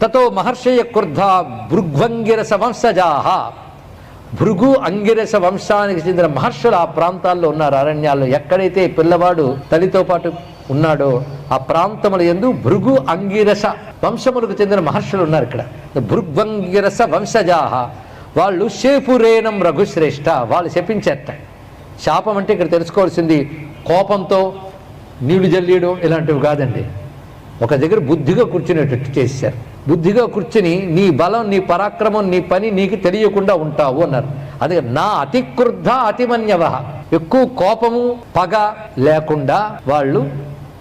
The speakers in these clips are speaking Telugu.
తతో మహర్షయ క్రుద్ధ భృగ్వంగిరస వంశజాహ భృగు అంగిరస వంశానికి చెందిన మహర్షులు ఆ ప్రాంతాల్లో ఉన్నారు. అరణ్యాల్లో ఎక్కడైతే పిల్లవాడు తల్లితో పాటు ఉన్నాడో ఆ ప్రాంతముల ఎందు భృగు అంగిరస వంశములకు చెందిన మహర్షులు ఉన్నారు ఇక్కడ. భృగ్వంగిరస వంశజాహ వాళ్ళు శేపురేనం రఘుశ్రేష్ఠ వాళ్ళు శపించేట. శాపం అంటే ఇక్కడ తెలుసుకోవాల్సింది కోపంతో నీళ్ళు జల్లియడం ఇలాంటివి కాదండి. ఒక దగ్గర బుద్ధిగా కూర్చునేటట్టు చేశారు. బుద్ధిగా కూర్చుని నీ బలం నీ పరాక్రమం నీ పని నీకు తెలియకుండా ఉంటావు అన్నారు. అదే నా అతి క్రుద్ధ అతిమన్యవ ఎక్కువ కోపము పగ లేకుండా వాళ్ళు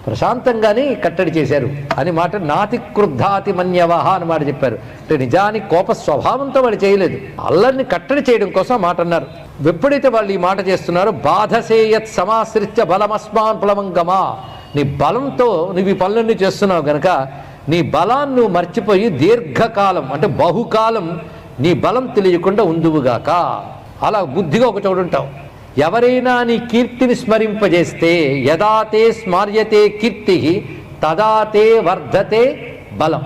ప్రశాంతంగానే కట్టడి చేశారు. అని మాట నాతి క్రుద్ధాతి మన్యవహ అని మాట చెప్పారు. అంటే నిజానికి కోప స్వభావంతో వాళ్ళు చేయలేదు. అల్లరిని కట్టడి చేయడం కోసం మాట అన్నారు. ఎప్పుడైతే వాళ్ళు ఈ మాట చేస్తున్నారో. బాధసేయత్ సమాశ్రిత్య బలమస్మాన్ ప్లవంగమా నీ బలంతో నువ్వు ఈ పనులన్నీ చేస్తున్నావు గనక నీ బలాన్ని నువ్వు మర్చిపోయి దీర్ఘకాలం అంటే బహుకాలం నీ బలం తెలియకుండా ఉందువుగాక. అలా బుద్ధిగా ఒక చోటు ఉంటావు. ఎవరైనా నీ కీర్తిని స్మరింపజేస్తే యదాతే స్మార్యతే కీర్తి తదాతే వర్ధతే బలం.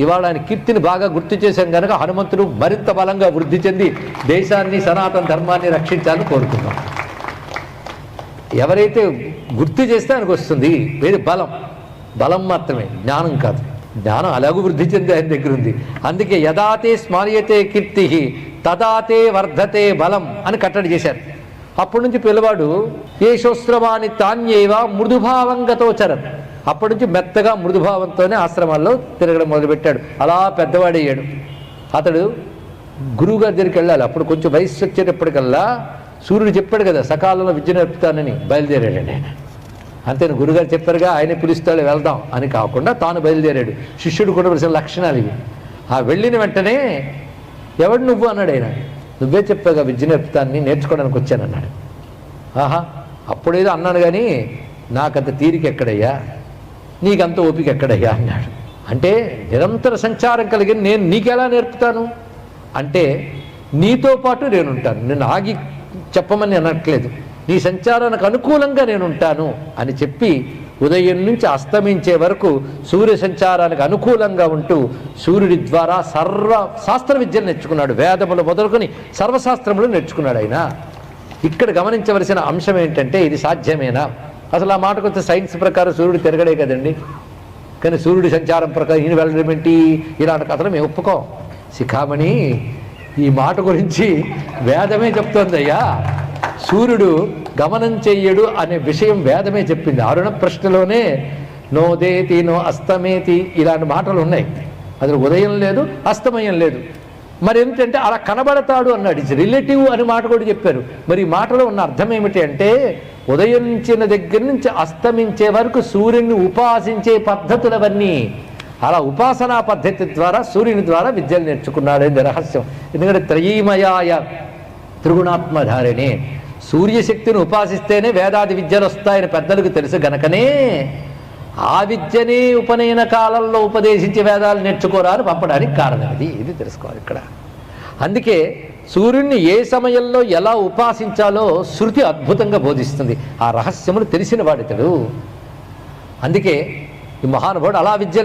ఇవాళ ఆయన కీర్తిని బాగా గుర్తు చేశాం కనుక హనుమంతుడు మరింత బలంగా వృద్ధి చెంది దేశాన్ని సనాతన ధర్మాన్ని రక్షించాలని కోరుకుంటున్నాం. ఎవరైతే గుర్తు చేస్తే ఆయనకు వస్తుంది. ఏది? బలం. బలం మాత్రమే. జ్ఞానం కాదు. జ్ఞానం అలాగూ వృద్ధి చెంది ఆయన దగ్గర ఉంది. అందుకే యదాతే స్మార్యతే కీర్తి తదాతే వర్ధతే బలం అని కట్టడి చేశారు. అప్పటి నుంచి పిల్లవాడు ఏషోశ్రమాన్ని తాన్యేవ మృదుభావంగతో చరత్. అప్పటి నుంచి మెత్తగా మృదుభావంతోనే ఆశ్రమాల్లో తిరగడం మొదలుపెట్టాడు. అలా పెద్దవాడయ్యాడు. అతడు గురువు గారి దగ్గరికి వెళ్ళాలి. అప్పుడు కొంచెం వయసు వచ్చేటప్పటికల్లా సూర్యుడు చెప్పాడు కదా సకాలంలో విద్య నేర్పుతానని బయలుదేరాడండి. ఆయన అంతేనా? గురుగారు చెప్పారుగా ఆయన పిలుస్తాడు వెళ్దాం అని కాకుండా తాను బయలుదేరాడు. శిష్యుడు కూడా వలసిన లక్షణాలు ఇవి. ఆ వెళ్ళిన వెంటనే ఎవడు నువ్వు? అన్నాడు ఆయన. నువ్వే చెప్పాగా విద్య నేర్పుతాన్ని నేర్చుకోవడానికి వచ్చానన్నాడు ఆహా అప్పుడేదో అన్నాను కానీ నాకంత తీరిక ఎక్కడయ్యా? నీకంత ఓపిక ఎక్కడయ్యా? అన్నాడు. అంటే నిరంతర సంచారం కలిగిన నేను నీకెలా నేర్పుతాను? అంటే నీతో పాటు నేను ఉంటాను నేను ఆగి చెప్పమని అనట్లేదు. నీ సంచారానికి అనుకూలంగా నేను ఉంటాను అని చెప్పి ఉదయం నుంచి అస్తమించే వరకు సూర్య సంచారానికి అనుకూలంగా ఉంటూ సూర్యుడి ద్వారా సర్వ శాస్త్ర విద్యను నేర్చుకున్నాడు. వేదములు మొదలుకొని సర్వశాస్త్రములు నేర్చుకున్నాడు ఆయన. ఇక్కడ గమనించవలసిన అంశం ఏంటంటే ఇది సాధ్యమేనా? అసలు ఆ మాటకు వచ్చే సైన్స్ ప్రకారం సూర్యుడు తిరగడే కదండి. కానీ సూర్యుడి సంచారం ప్రకారం ఈయన వెళ్ళడం ఏంటి? ఇలాంటి కథలు మేము ఒప్పుకోం. శిఖామణి ఈ మాట గురించి వేదమే చెప్తోందయ్యా. సూర్యుడు గమనం చెయ్యడు అనే విషయం వేదమే చెప్పింది. అరుణ ప్రశ్నలోనే నోదేతి నో అస్తమేతి ఇలాంటి మాటలు ఉన్నాయి. అది ఉదయం లేదు అస్తమయం లేదు. మరి ఏంటంటే అలా కనబడతాడు అన్నాడు. ఇట్స్ రిలేటివ్ అని మాట కూడా చెప్పారు. మరి ఈ మాటలో ఉన్న అర్థం ఏమిటి అంటే ఉదయించిన దగ్గర నుంచి అస్తమించే వరకు సూర్యుని ఉపాసించే పద్ధతులవన్నీ అలా ఉపాసనా పద్ధతి ద్వారా సూర్యుని ద్వారా విద్యలు నేర్చుకున్నాడేది రహస్యం. ఎందుకంటే త్రయీమయాయ త్రిగుణాత్మధారిణి. సూర్యశక్తిని ఉపాసిస్తేనే వేదాది విద్యలు వస్తాయని పెద్దలకు తెలుసు గనకనే. ఆ విద్యనే ఉపనయన కాలంలో ఉపదేశించి వేదాలు నేర్చుకోరా అని పంపడానికి కారణం ఇది. ఇది తెలుసుకోవాలి ఇక్కడ. అందుకే సూర్యుడిని ఏ సమయంలో ఎలా ఉపాసించాలో శృతి అద్భుతంగా బోధిస్తుంది. ఆ రహస్యమును తెలిసిన వాడితడు. అందుకే ఈ మహానుభావుడు అలా విద్య